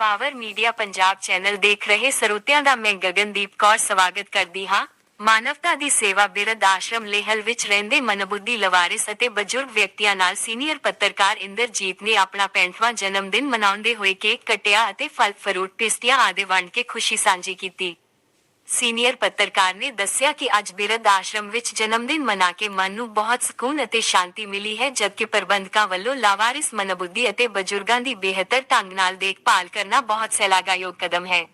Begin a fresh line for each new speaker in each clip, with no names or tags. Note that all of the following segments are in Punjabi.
ਪਾਵਰ ਮੀਡੀਆ ਪੰਜਾਬ ਚੈਨਲ ਦੇਖ ਰਹੇ ਸਰੋਤਿਆਂ ਦਾ ਮੈਂ ਗਗਨਦੀਪ ਕੌਰ ਸਵਾਗਤ ਕਰਦੀ ਹਾਂ। ਮਾਨਵਤਾ ਦੀ ਸੇਵਾ ਬਿਰਧ ਆਸ਼ਰਮ ਲੇਹਲ ਵਿੱਚ ਰਹਿੰਦੇ ਮਨਬੁੱਧੀ ਲਵਾਰਿਸ ਅਤੇ ਬਜ਼ੁਰਗ ਵਿਅਕਤੀਆਂ ਨਾਲ ਸੀਨੀਅਰ ਪੱਤਰਕਾਰ ਇੰਦਰਜੀਤ ਨੇ ਆਪਣਾ 65ਵਾਂ ਜਨਮ ਦਿਨ ਮਨਾਉਂਦੇ ਹੋਏ ਕੇਕ ਕੱਟਿਆ ਅਤੇ ਫਲ ਫਰੂਟ ਪਿਸਤੀਆਂ ਆਦਿ ਵੰਡ ਕੇ ਖੁਸ਼ੀ ਸਾਂਝੀ ਕੀਤੀ। ਸੀਨੀਅਰ ਪੱਤਰਕਾਰ ਨੇ ਦੱਸਿਆ ਕਿ ਅੱਜ ਬਿਰਧ ਆਸ਼ਰਮ ਵਿੱਚ ਜਨਮ ਦਿਨ ਮਨਾ ਕੇ ਮਨ ਨੂੰ ਬਹੁਤ ਸਕੂਨ ਅਤੇ ਸ਼ਾਂਤੀ ਮਿਲੀ ਹੈ, ਜਦਕਿ ਪ੍ਰਬੰਧਕਾਂ ਵੱਲੋਂ ਲਾਵਾਰਿਸ ਮਨਬੁੱਧੀ ਅਤੇ ਬਜ਼ੁਰਗਾਂ ਦੀ ਬਿਹਤਰ ਢੰਗ ਨਾਲ ਦੇਖਭਾਲ ਕਰਨਾ ਬਹੁਤ ਸਲਾਘਾਯੋਗ ਕਦਮ ਹੈ।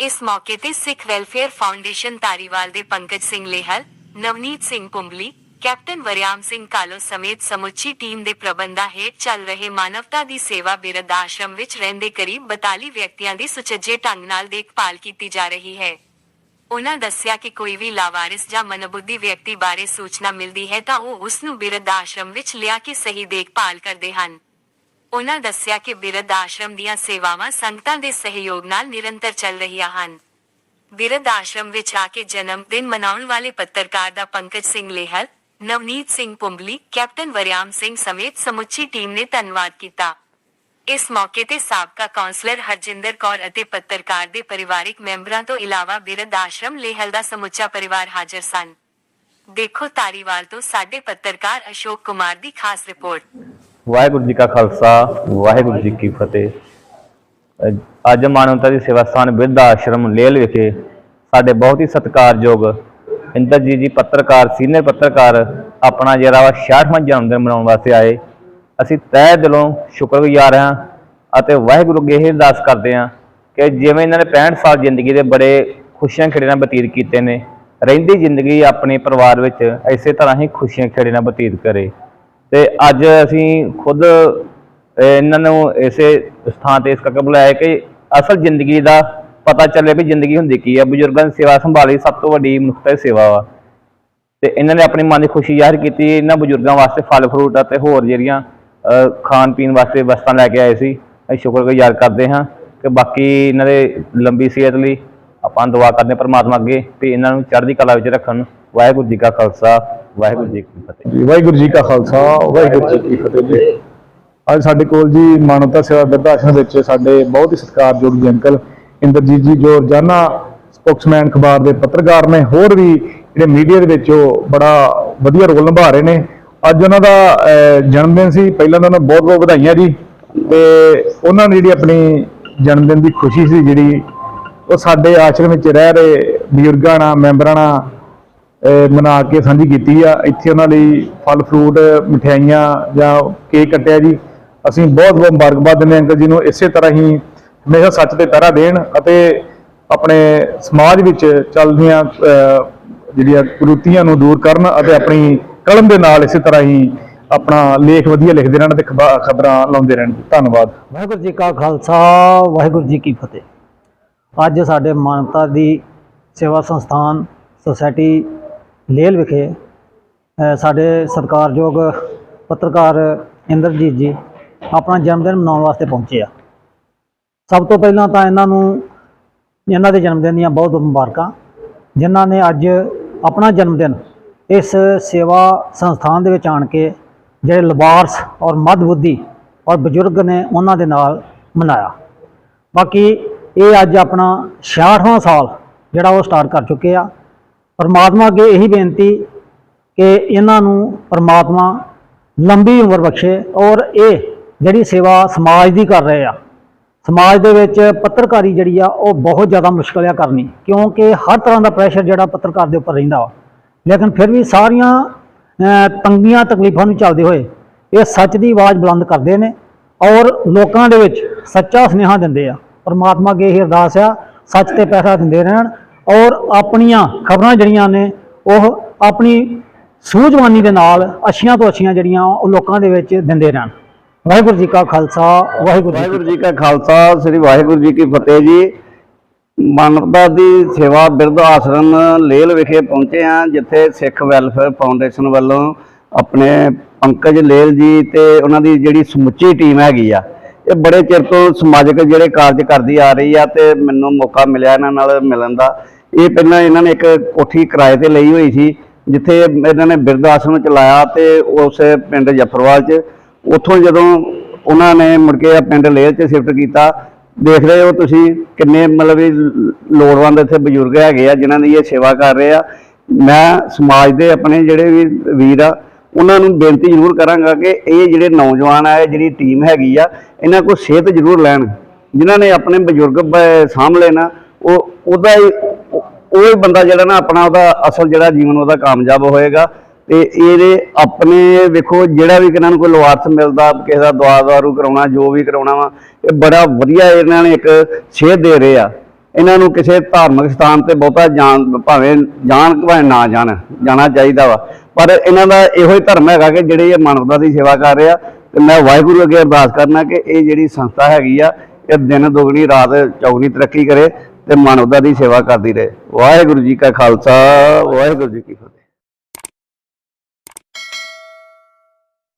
ਇਸ ਮੌਕੇ ਤੇ ਸਿੱਖ ਵੈਲਫੇਅਰ ਫਾਊਂਡੇਸ਼ਨ ਤਾਰੀਵਾਲ ਦੇ ਪੰਕਜ ਸਿੰਘ ਲੇਹਲ, ਨਵਨੀਤ ਸਿੰਘ ਕੁੰਬਲੀ, ਕੈਪਟਨ ਵਰਿਆਮ ਸਿੰਘ ਕਾਲੋ ਸਮੇਤ ਸਮੁੱਚੀ ਟੀਮ ਦੇ ਪ੍ਰਬੰਧਾਂ ਹੇਠ ਚੱਲ ਰਹੇ ਮਾਨਵਤਾ ਦੀ ਸੇਵਾ ਬਿਰਧ ਆਸ਼ਰਮ ਵਿੱਚ ਰਹਿੰਦੇ ਕਰੀਬ 42 ਵਿਅਕਤੀਆਂ ਦੀ ਸੁਚੱਜੇ ਢੰਗ ਨਾਲ ਦੇਖਭਾਲ ਕੀਤੀ ਜਾ ਰਹੀ ਹੈ। ਉਹਨਾਂ ਦੱਸਿਆ ਕਿ ਕੋਈ ਵੀ ਲਾਵਾਰਿਸ ਜਾਂ ਮਨਬੁੱਧੀ ਵਿਅਕਤੀ ਬਾਰੇ ਸੂਚਨਾ ਮਿਲਦੀ ਹੈ ਤਾਂ ਉਹ ਉਸ ਨੂੰ ਬਿਰਧ ਆਸ਼ਰਮ ਵਿੱਚ ਲਿਆ ਕੇ ਸਹੀ ਦੇਖਭਾਲ ਕਰਦੇ ਹਨ। ਉਹਨਾਂ ਦੱਸਿਆ ਕਿ ਬਿਰਧ ਆਸ਼ਰਮ ਦੀਆਂ ਸੇਵਾਵਾਂ ਸੰਗਤਾਂ ਦੇ ਸਹਿਯੋਗ ਨਾਲ ਨਿਰੰਤਰ ਚੱਲ ਰਹੀਆਂ ਹਨ। ਬਿਰਧ ਆਸ਼ਰਮ ਵਿੱਚ ਆ ਕੇ ਜਨਮ ਦਿਨ ਮਨਾਉਣ ਵਾਲੇ ਪੱਤਰਕਾਰ ਦਾ ਪੰਕਜ ਸਿੰਘ ਲੇਹਲ, ਨਵਨੀਤ ਸਿੰਘ ਪੁੰਬਲੀ, ਕੈਪਟਨ ਵਰਿਆਮ ਸਿੰਘ ਸਮੇਤ ਸਮੁੱਚੀ ਟੀਮ ਨੇ ਧੰਨਵਾਦ ਕੀਤਾ। ਇਸ ਮੌਕੇ ਤੇ ਸਾਬਕਾ ਕੌਂਸਲਰ ਹਰਜਿੰਦਰ ਕੌਰ ਅਤੇ ਪੱਤਰਕਾਰ ਦੇ ਪਰਿਵਾਰਿਕ ਮੈਂਬਰਾਂ ਤੋਂ ਇਲਾਵਾ ਬਿਰਧ ਆਸ਼ਰਮ ਲੇਹਲ ਦਾ ਸਮੁੱਚਾ ਪਰਿਵਾਰ ਹਾਜ਼ਰ ਸਨ। ਦੇਖੋ ਤਾਰੀਵਾਲ ਤੋਂ ਸਾਡੇ ਪੱਤਰਕਾਰ ਅਸ਼ੋਕ ਕੁਮਾਰ ਦੀ ਖਾਸ ਰਿਪੋਰਟ।
ਵਾਹਿਗੁਰੂ ਜੀ ਕਾ ਖਾਲਸਾ, ਵਾਹਿਗੁਰੂ ਜੀ ਕੀ ਫਤਿਹ। ਅੱਜ ਮਾਨਵਤਾ ਦੀ ਸੇਵਾ ਸਥਾਨ ਬਿਰਧ ਆਸ਼ਰਮ ਲੇਲ ਵਿਖੇ ਸਾਡੇ ਬਹੁਤ ਹੀ ਸਤਿਕਾਰਯੋਗ ਇੰਦਰਜੀਤ ਜੀ ਪੱਤਰਕਾਰ, ਸੀਨੀਅਰ ਪੱਤਰਕਾਰ, ਆਪਣਾ ਜਿਹੜਾ ਵਾ 66ਵਾਂ ਜਨਮ ਦਿਨ ਮਨਾਉਣ ਵਾਸਤੇ ਆਏ। ਅਸੀਂ ਤਹਿ ਦਿਲੋਂ ਸ਼ੁਕਰਗੁਜ਼ਾਰ ਹਾਂ ਅਤੇ ਵਾਹਿਗੁਰੂ ਅੱਗੇ ਇਹ ਅਰਦਾਸ ਕਰਦੇ ਹਾਂ ਕਿ ਜਿਵੇਂ ਇਹਨਾਂ ਨੇ 65 ਸਾਲ ਜ਼ਿੰਦਗੀ ਦੇ ਬੜੇ ਖੁਸ਼ੀਆਂ ਖੇੜੇ ਨਾਲ ਬਤੀਤ ਕੀਤੇ ਨੇ, ਰਹਿੰਦੀ ਜ਼ਿੰਦਗੀ ਆਪਣੇ ਪਰਿਵਾਰ ਵਿੱਚ ਇਸੇ ਤਰ੍ਹਾਂ ਹੀ ਖੁਸ਼ੀਆਂ ਖੇੜੇ ਨਾਲ ਬਤੀਤ ਕਰੇ। ਤੇ ਅੱਜ ਅਸੀਂ ਖੁਦ ਇਹਨਾਂ ਨੂੰ ਇਸੇ ਸਥਾਨ ਤੇ ਇਸ ਕਰਕੇ ਬੁਲਾਇਆ ਕਿ ਅਸਲ ਜ਼ਿੰਦਗੀ ਦਾ ਪਤਾ ਚੱਲੇ ਵੀ ਜ਼ਿੰਦਗੀ ਹੁੰਦੀ ਕੀ ਹੈ ਬਜ਼ੁਰਗਾਂ ਦੀ ਸੇਵਾ ਸੰਭਾਲੀ ਸਭ ਤੋਂ ਵੱਡੀ ਮਨੁੱਖਤਾ ਦੀ ਸੇਵਾ ਵਾ। ਤੇ ਇਹਨਾਂ ਨੇ ਆਪਣੀ ਮਨ ਦੀ ਖੁਸ਼ੀ ਜ਼ਾਹਿਰ ਕੀਤੀ ਇਹਨਾਂ ਬਜ਼ੁਰਗਾਂ ਵਾਸਤੇ ਫਲ ਫਰੂਟ ਅਤੇ ਹੋਰ ਜਿਹੜੀਆਂ ਖਾਣ ਪੀਣ ਵਾਸਤੇ ਵਸਤਾਂ ਲੈ ਕੇ ਆਏ ਸੀ। ਅਸੀਂ ਸ਼ੁਕਰਗੁਜ਼ਾਰ ਕਰਦੇ ਹਾਂ ਕਿ ਬਾਕੀ ਇਹਨਾਂ ਦੇ ਲੰਬੀ ਸਿਹਤ ਲਈ ਆਪਾਂ ਦੁਆ ਕਰਦੇ ਹਾਂ ਪ੍ਰਮਾਤਮਾ ਅੱਗੇ ਵੀ ਇਹਨਾਂ ਨੂੰ ਚੜ੍ਹਦੀ ਕਲਾ ਵਿੱਚ ਰੱਖਣ ਵਾਹਿਗੁਰੂ ਜੀ ਕਾ ਖਾਲਸਾ, ਵਾਹਿਗੁਰੂ ਜੀ ਕੀ ਫਤਿਹ।
ਵਾਹਿਗੁਰੂ ਜੀ ਕਾ ਖਾਲਸਾ, ਵਾਹਿਗੁਰੂ ਜੀ ਕੀ ਫਤਿਹ ਜੀ। ਅੱਜ ਸਾਡੇ ਕੋਲ ਜੀ ਮਾਨਵਤਾ ਸੇਵਾ ਬਿਰਧ ਆਸ਼ਰਮ ਵਿੱਚ ਸਾਡੇ ਬਹੁਤ ਹੀ ਸਤਿਕਾਰਯੋਗ ਜੀ ਅੰਕਲ ਇੰਦਰਜੀਤ ਜੀ, ਜੋ ਰੋਜ਼ਾਨਾ ਸਪੋਕਸਮੈਨ ਅਖਬਾਰ ਦੇ ਪੱਤਰਕਾਰ ਨੇ, ਹੋਰ ਵੀ ਜਿਹੜੇ ਮੀਡੀਆ ਦੇ ਵਿੱਚ ਉਹ ਬੜਾ ਵਧੀਆ ਰੋਲ ਨਿਭਾ ਰਹੇ ਨੇ। ਅੱਜ ਉਹਨਾਂ ਦਾ ਜਨਮ ਦਿਨ ਸੀ। ਪਹਿਲਾਂ ਤਾਂ ਉਹਨਾਂ ਨੂੰ ਬਹੁਤ ਬਹੁਤ ਵਧਾਈਆਂ ਜੀ। ਤੇ ਉਹਨਾਂ ਨੇ ਜਿਹੜੀ ਆਪਣੀ ਜਨਮ ਦਿਨ ਦੀ ਖੁਸ਼ੀ ਸੀ ਜਿਹੜੀ, ਉਹ ਸਾਡੇ ਆਸ਼ਰਮ ਵਿੱਚ ਰਹਿ ਰਹੇ ਬਜ਼ੁਰਗਾਂ ਨਾਲ, ਮੈਂਬਰਾਂ ਨਾਲ ਮਨਾ ਕੇ ਸਾਂਝੀ ਕੀਤੀ ਆ। ਇੱਥੇ ਉਹਨਾਂ ਲਈ ਫਲ, ਫਰੂਟ, ਮਠਿਆਈਆਂ ਜਾਂ ਕੇਕ ਕੱਟਿਆ ਜੀ। ਅਸੀਂ ਬਹੁਤ ਬਹੁਤ ਮੁਬਾਰਕਬਾਦ ਦਿੰਦੇ ਹਾਂ ਅੰਕਲ ਜੀ ਨੂੰ। ਇਸੇ ਤਰ੍ਹਾਂ ਹੀ ਹਮੇਸ਼ਾ ਸੱਚ ਤੇ ਪਹਿਰਾ ਦੇਣ ਅਤੇ ਆਪਣੇ ਸਮਾਜ ਵਿੱਚ ਚੱਲਦੀਆਂ ਜਿਹੜੀਆਂ ਕੁਰੀਤੀਆਂ ਨੂੰ ਦੂਰ ਕਰਨ ਅਤੇ ਆਪਣੀ ਕਲਮ ਦੇ ਨਾਲ ਇਸੇ ਤਰ੍ਹਾਂ ਹੀ ਆਪਣਾ ਲੇਖ ਵਧੀਆ ਲਿਖਦੇ ਰਹਿਣ ਤੇ ਖਬਰਾਂ ਲਾਉਂਦੇ ਰਹਿਣ। ਧੰਨਵਾਦ।
ਵਾਹਿਗੁਰੂ ਜੀ ਕਾ ਖਾਲਸਾ, ਵਾਹਿਗੁਰੂ ਜੀ ਕੀ ਫਤਿਹ। ਅੱਜ ਸਾਡੇ ਮਾਨਵਤਾ ਦੀ ਸੇਵਾ ਸੰਸਥਾਨ ਸੁਸਾਇਟੀ ਲੇਲ ਵਿਖੇ ਸਾਡੇ ਸਤਿਕਾਰਯੋਗ ਪੱਤਰਕਾਰ ਇੰਦਰਜੀਤ ਜੀ ਆਪਣਾ ਜਨਮ ਦਿਨ ਮਨਾਉਣ ਵਾਸਤੇ ਪਹੁੰਚੇ ਆ। ਸਭ ਤੋਂ ਪਹਿਲਾਂ ਤਾਂ ਇਹਨਾਂ ਨੂੰ, ਇਹਨਾਂ ਦੇ ਜਨਮ ਦਿਨ ਦੀਆਂ ਬਹੁਤ ਮੁਬਾਰਕਾਂ, ਜਿਨ੍ਹਾਂ ਨੇ ਅੱਜ ਆਪਣਾ ਜਨਮ ਦਿਨ ਇਸ ਸੇਵਾ ਸੰਸਥਾਨ ਦੇ ਵਿੱਚ ਆਣ ਕੇ ਜਿਹੜੇ ਲਵਾਰਸ ਔਰ ਮੱਧਬੁੱਧੀ ਔਰ ਬਜ਼ੁਰਗ ਨੇ ਉਹਨਾਂ ਦੇ ਨਾਲ ਮਨਾਇਆ। ਬਾਕੀ ਇਹ ਅੱਜ ਆਪਣਾ 66ਵਾਂ ਸਾਲ ਜਿਹੜਾ ਉਹ ਸਟਾਰਟ ਕਰ ਚੁੱਕੇ ਆ। ਪਰਮਾਤਮਾ ਅੱਗੇ ਇਹੀ ਬੇਨਤੀ ਕਿ ਇਹਨਾਂ ਨੂੰ ਪਰਮਾਤਮਾ ਲੰਬੀ ਉਮਰ ਬਖਸ਼ੇ ਔਰ ਇਹ ਜਿਹੜੀ ਸੇਵਾ ਸਮਾਜ ਦੀ ਕਰ ਰਹੇ ਆ, ਸਮਾਜ ਦੇ ਵਿੱਚ ਪੱਤਰਕਾਰੀ ਜਿਹੜੀ ਆ ਉਹ ਬਹੁਤ ਜ਼ਿਆਦਾ ਮੁਸ਼ਕਲ ਆ ਕਰਨੀ, ਕਿਉਂਕਿ ਹਰ ਤਰ੍ਹਾਂ ਦਾ ਪ੍ਰੈਸ਼ਰ ਜਿਹੜਾ ਪੱਤਰਕਾਰ ਦੇ ਉੱਪਰ ਰਹਿੰਦਾ ਵਾ। ਲੇਕਿਨ ਫਿਰ ਵੀ ਸਾਰੀਆਂ ਤੰਗੀਆਂ ਤਕਲੀਫਾਂ ਨੂੰ ਚੱਲਦੇ ਹੋਏ ਇਹ ਸੱਚ ਦੀ ਆਵਾਜ਼ ਬੁਲੰਦ ਕਰਦੇ ਨੇ ਔਰ ਲੋਕਾਂ ਦੇ ਵਿੱਚ ਸੱਚਾ ਸੁਨੇਹਾ ਦਿੰਦੇ ਆ। ਪਰਮਾਤਮਾ ਅੱਗੇ ਇਹ ਅਰਦਾਸ ਆ ਸੱਚ ਤੇ ਪੈਸਾ ਦਿੰਦੇ ਰਹਿਣ ਔਰ ਆਪਣੀਆਂ ਖਬਰਾਂ ਜਿਹੜੀਆਂ ਨੇ ਉਹ ਆਪਣੀ ਸੂਝਵਾਨੀ ਦੇ ਨਾਲ ਅੱਛੀਆਂ ਤੋਂ ਅੱਛੀਆਂ ਜਿਹੜੀਆਂ ਉਹ ਲੋਕਾਂ ਦੇ ਵਿੱਚ ਦਿੰਦੇ ਰਹਿਣ। ਵਾਹਿਗੁਰੂ ਜੀ ਕਾ ਖਾਲਸਾ ਵਾਹਿਗੁਰੂ ਜੀ ਕਾ
ਖਾਲਸਾ ਸ੍ਰੀ ਵਾਹਿਗੁਰੂ ਜੀ ਕੀ ਫਤਿਹ ਜੀ। ਮਾਨਵਤਾ ਦੀ ਸੇਵਾ ਬਿਰਧ ਆਸ਼ਰਮ ਲੇਲ ਵਿਖੇ ਪਹੁੰਚੇ ਹਾਂ, ਜਿੱਥੇ ਸਿੱਖ ਵੈਲਫੇਅਰ ਫਾਊਂਡੇਸ਼ਨ ਵੱਲੋਂ ਆਪਣੇ ਪੰਕਜ ਲੇਲ ਜੀ ਤੇ ਉਹਨਾਂ ਦੀ ਜਿਹੜੀ ਸਮੁੱਚੀ ਟੀਮ ਹੈਗੀ ਆ, ਇਹ ਬੜੇ ਚਿਰ ਤੋਂ ਸਮਾਜਿਕ ਜਿਹੜੇ ਕਾਰਜ ਕਰਦੀ ਆ ਰਹੀ ਆ ਤੇ ਮੈਨੂੰ ਮੌਕਾ ਮਿਲਿਆ ਇਹਨਾਂ ਨਾਲ ਮਿਲਣ ਦਾ। ਇਹ ਪਹਿਲਾਂ ਇਹਨਾਂ ਨੇ ਇੱਕ ਕੋਠੀ ਕਿਰਾਏ ਤੇ ਲਈ ਹੋਈ ਸੀ, ਜਿੱਥੇ ਇਹਨਾਂ ਨੇ ਬਿਰਧ ਆਸ਼ਰਮ ਚਲਾਇਆ ਤੇ ਉਸ ਪਿੰਡ ਜਫਰਵਾਲ 'ਚ, ਉੱਥੋਂ ਜਦੋਂ ਉਹਨਾਂ ਨੇ ਮੁੜ ਕੇ ਪਿੰਡ ਲੇਹ 'ਚ ਸ਼ਿਫਟ ਕੀਤਾ ਦੇਖ ਰਹੇ ਹੋ ਤੁਸੀਂ ਕਿੰਨੇ ਮਤਲਬ ਵੀ ਲੋੜਵੰਦ ਇੱਥੇ ਬਜ਼ੁਰਗ ਹੈਗੇ ਆ, ਜਿਨ੍ਹਾਂ ਦੀ ਇਹ ਸੇਵਾ ਕਰ ਰਹੇ ਆ। ਮੈਂ ਸਮਾਜ ਦੇ ਆਪਣੇ ਜਿਹੜੇ ਵੀ ਵੀਰ ਆ, ਉਹਨਾਂ ਨੂੰ ਬੇਨਤੀ ਜ਼ਰੂਰ ਕਰਾਂਗਾ ਕਿ ਇਹ ਜਿਹੜੇ ਨੌਜਵਾਨ ਆ, ਇਹ ਜਿਹੜੀ ਟੀਮ ਹੈਗੀ ਆ, ਇਹਨਾਂ ਕੋਲ ਸਿਹਤ ਜ਼ਰੂਰ ਲੈਣ। ਜਿਨ੍ਹਾਂ ਨੇ ਆਪਣੇ ਬਜ਼ੁਰਗ ਬ- ਸਾਂਭ ਲੈਣਾ ਉਹ ਉਹਦਾ ਹੀ ਉਹ ਉਹ ਹੀ ਬੰਦਾ ਜਿਹੜਾ ਨਾ ਆਪਣਾ ਉਹਦਾ ਅਸਲ ਜਿਹੜਾ ਜੀਵਨ, ਉਹਦਾ ਕਾਮਯਾਬ ਹੋਏਗਾ। ਤੇ ਇਹਦੇ ਆਪਣੇ ਵੇਖੋ, ਜਿਹੜਾ ਵੀ ਕਿਨਾਂ ਨੂੰ ਕੋਈ ਲਵਾਰਸ ਮਿਲਦਾ, ਕਿਸੇ ਦਾ ਦਵਾ ਦਾਰੂ ਕਰਾਉਣਾ, ਜੋ ਵੀ ਕਰਾਉਣਾ ਵਾ, ਇਹ ਬੜਾ ਵਧੀਆ ਇਹਨਾਂ ਨੇ ਇੱਕ ਸੇਧ ਦੇ ਰਹੇ ਆ। ਇਹਨਾਂ ਨੂੰ ਕਿਸੇ ਧਾਰਮਿਕ ਸਥਾਨ ਤੇ ਬਹੁਤਾ ਜਾਣ, ਭਾਵੇਂ ਜਾਣ ਭਾਵੇਂ ਨਾ ਜਾਣ, ਜਾਣਾ ਚਾਹੀਦਾ ਵਾ। ਪਰ ਇਹਨਾਂ ਦਾ ਇਹੋ ਹੀ ਧਰਮ ਹੈਗਾ ਕਿ ਜਿਹੜੇ ਇਹ ਮਾਨਵਤਾ ਦੀ ਸੇਵਾ ਕਰ ਰਹੇ ਆ, ਤੇ ਮੈਂ ਵਾਹਿਗੁਰੂ ਅੱਗੇ ਅਰਦਾਸ ਕਰਨਾ ਕਿ ਇਹ ਜਿਹੜੀ ਸੰਸਥਾ ਹੈਗੀ ਆ, ਇਹ ਦਿਨ ਦੁਗਣੀ, ਰਾਤ ਚੌਗਣੀ ਤਰੱਕੀ ਕਰੇ ਤੇ ਮਾਨਵਤਾ ਦੀ ਸੇਵਾ ਕਰਦੀ ਰਹੇ। ਵਾਹਿਗੁਰੂ ਜੀ ਕਾ ਖਾਲਸਾ, ਵਾਹਿਗੁਰੂ ਜੀ ਕੀ ਫਤਿਹ।